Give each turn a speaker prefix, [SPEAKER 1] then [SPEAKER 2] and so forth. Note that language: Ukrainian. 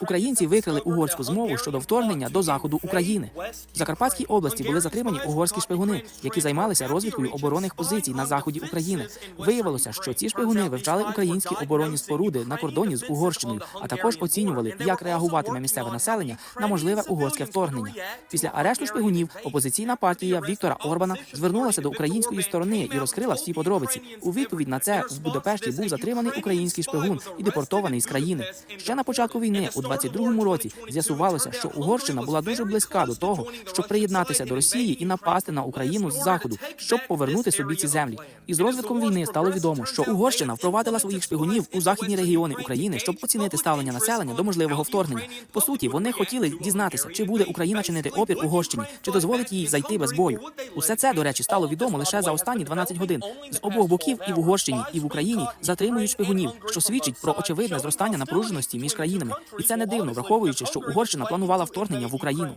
[SPEAKER 1] Українці викрили угорську змову щодо вторгнення до заходу України. В Закарпатській області були затримані угорські шпигуни, які займалися розвідкою оборонних позицій на заході України. Виявилося, що ці шпигуни вивчали українські оборонні споруди на кордоні з Угорщиною, а також оцінювали, як реагуватиме місцеве населення на можливе угорське вторгнення. Після арешту шпигунів опозиційна партія Віктора Орбана звернулася до української сторони і розкрила всі подробиці. У відповідь на це в Будапешті був затриманий український шпигун і депортований з країни. Ще на початку війни, у 22-му році, з'ясувалося, що Угорщина була дуже близька до того, щоб приєднатися до Росії і напасти на Україну з заходу, щоб повернути собі ці землі. І з розвитком війни стало відомо, що Угорщина впровадила своїх шпигунів у західні регіони України, щоб оцінити ставлення населення до можливого вторгнення. По суті, вони хотіли дізнатися, чи буде Україна чинити опір Угорщині, чи дозволить їй зайти без бою. Усе це, до речі, стало відомо лише за останні 12 годин. З обох боків і в Угорщині, і в Україні затримують шпигунів, що свідчить про очевидне зростання напруженості між країнами. І це не дивно, враховуючи, що Угорщина планувала вторгнення в Україну.